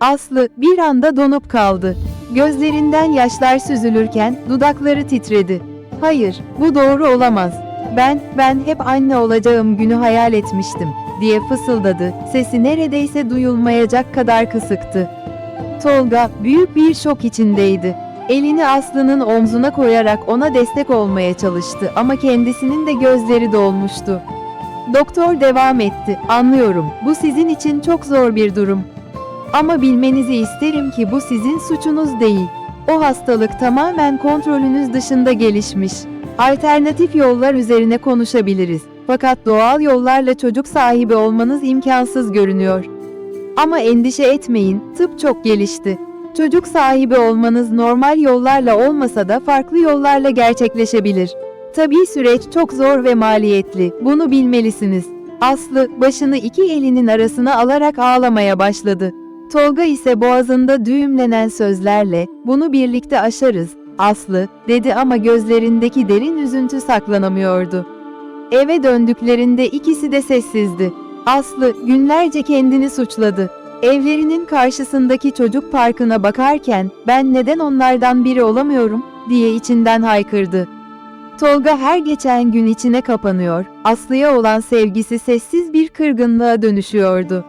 Aslı bir anda donup kaldı. Gözlerinden yaşlar süzülürken dudakları titredi. Hayır, bu doğru olamaz. Ben, ben hep anne olacağım günü hayal etmiştim, diye fısıldadı. Sesi neredeyse duyulmayacak kadar kısıktı. Tolga büyük bir şok içindeydi. Elini Aslı'nın omzuna koyarak ona destek olmaya çalıştı ama kendisinin de gözleri dolmuştu. Doktor devam etti. Anlıyorum. Bu sizin için çok zor bir durum. Ama bilmenizi isterim ki bu sizin suçunuz değil. O hastalık tamamen kontrolünüz dışında gelişmiş. Alternatif yollar üzerine konuşabiliriz. Fakat doğal yollarla çocuk sahibi olmanız imkansız görünüyor. Ama endişe etmeyin, tıp çok gelişti. Çocuk sahibi olmanız normal yollarla olmasa da farklı yollarla gerçekleşebilir. Tabii süreç çok zor ve maliyetli. Bunu bilmelisiniz. Aslı başını iki elinin arasına alarak ağlamaya başladı. Tolga ise boğazında düğümlenen sözlerle "Bunu birlikte aşarız." Aslı dedi ama gözlerindeki derin üzüntü saklanamıyordu. Eve döndüklerinde ikisi de sessizdi. Aslı günlerce kendini suçladı. Evlerinin karşısındaki çocuk parkına bakarken ben neden onlardan biri olamıyorum diye içinden haykırdı. Tolga her geçen gün içine kapanıyor, Aslı'ya olan sevgisi sessiz bir kırgınlığa dönüşüyordu.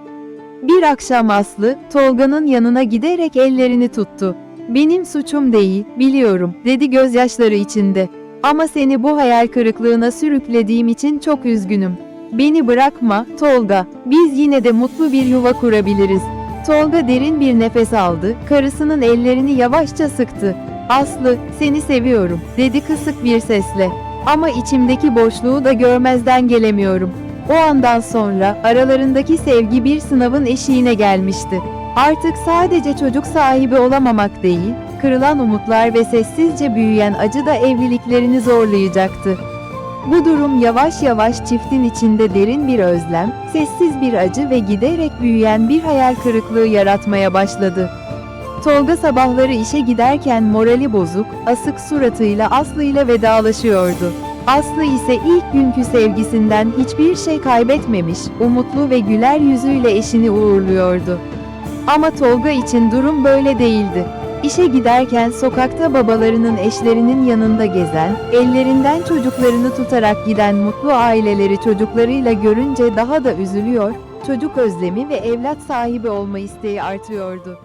Bir akşam Aslı, Tolga'nın yanına giderek ellerini tuttu. Benim suçum değil, biliyorum, dedi gözyaşları içinde. Ama seni bu hayal kırıklığına sürüklediğim için çok üzgünüm. Beni bırakma, Tolga. Biz yine de mutlu bir yuva kurabiliriz. Tolga derin bir nefes aldı, karısının ellerini yavaşça sıktı. Aslı, seni seviyorum, dedi kısık bir sesle. Ama içimdeki boşluğu da görmezden gelemiyorum. O andan sonra aralarındaki sevgi bir sınavın eşiğine gelmişti. Artık sadece çocuk sahibi olamamak değil, kırılan umutlar ve sessizce büyüyen acı da evliliklerini zorlayacaktı. Bu durum yavaş yavaş çiftin içinde derin bir özlem, sessiz bir acı ve giderek büyüyen bir hayal kırıklığı yaratmaya başladı. Tolga sabahları işe giderken morali bozuk, asık suratıyla Aslı ile vedalaşıyordu. Aslı ise ilk günkü sevgisinden hiçbir şey kaybetmemiş, umutlu ve güler yüzüyle eşini uğurluyordu. Ama Tolga için durum böyle değildi. İşe giderken sokakta babalarının eşlerinin yanında gezen, ellerinden çocuklarını tutarak giden mutlu aileleri çocuklarıyla görünce daha da üzülüyor, çocuk özlemi ve evlat sahibi olma isteği artıyordu.